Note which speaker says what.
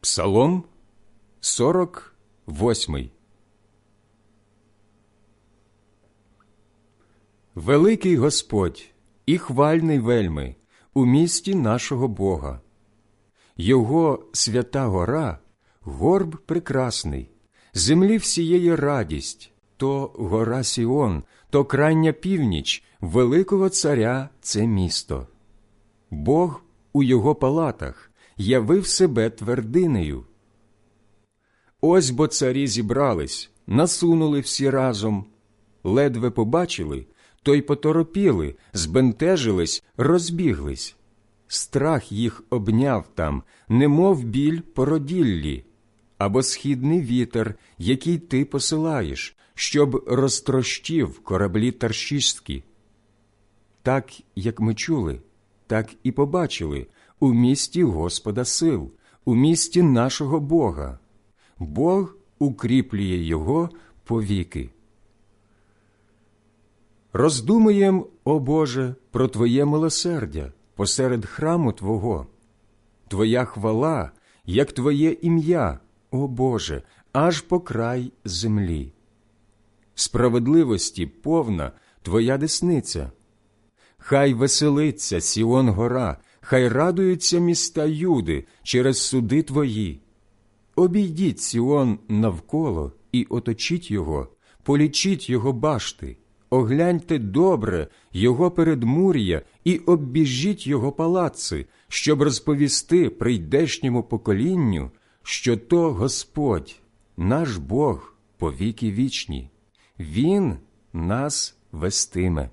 Speaker 1: Псалом 48 Великий Господь і хвальний вельми у місті нашого Бога. Його свята гора горб прекрасний, землі всієї радість, то гора Сіон, то крайня північ великого царя це місто. Бог у його палатах явив себе твердинею. Ось бо царі зібрались, насунули всі разом, ледве побачили, то й поторопіли, збентежились, розбіглись. Страх їх обняв там, немов біль породіллі, або східний вітер, який ти посилаєш, щоб розтрощив кораблі таршістські. Так, як ми чули, так і побачили у місті Господа сил, у місті нашого Бога. Бог укріплює його повіки. Роздумуєм, о Боже, про Твоє милосердя посеред храму Твого. Твоя хвала, як Твоє ім'я, о Боже, аж по край землі. Справедливості повна Твоя десниця. Хай веселиться Сіон гора, хай радуються міста Юди через суди Твої. Обійдіть Сіон навколо і оточіть його, полічіть його башти, огляньте добре його передмур'я і оббіжіть його палаци, щоб розповісти прийдешньому поколінню, що то Господь, наш Бог, повіки вічні, Він нас вестиме.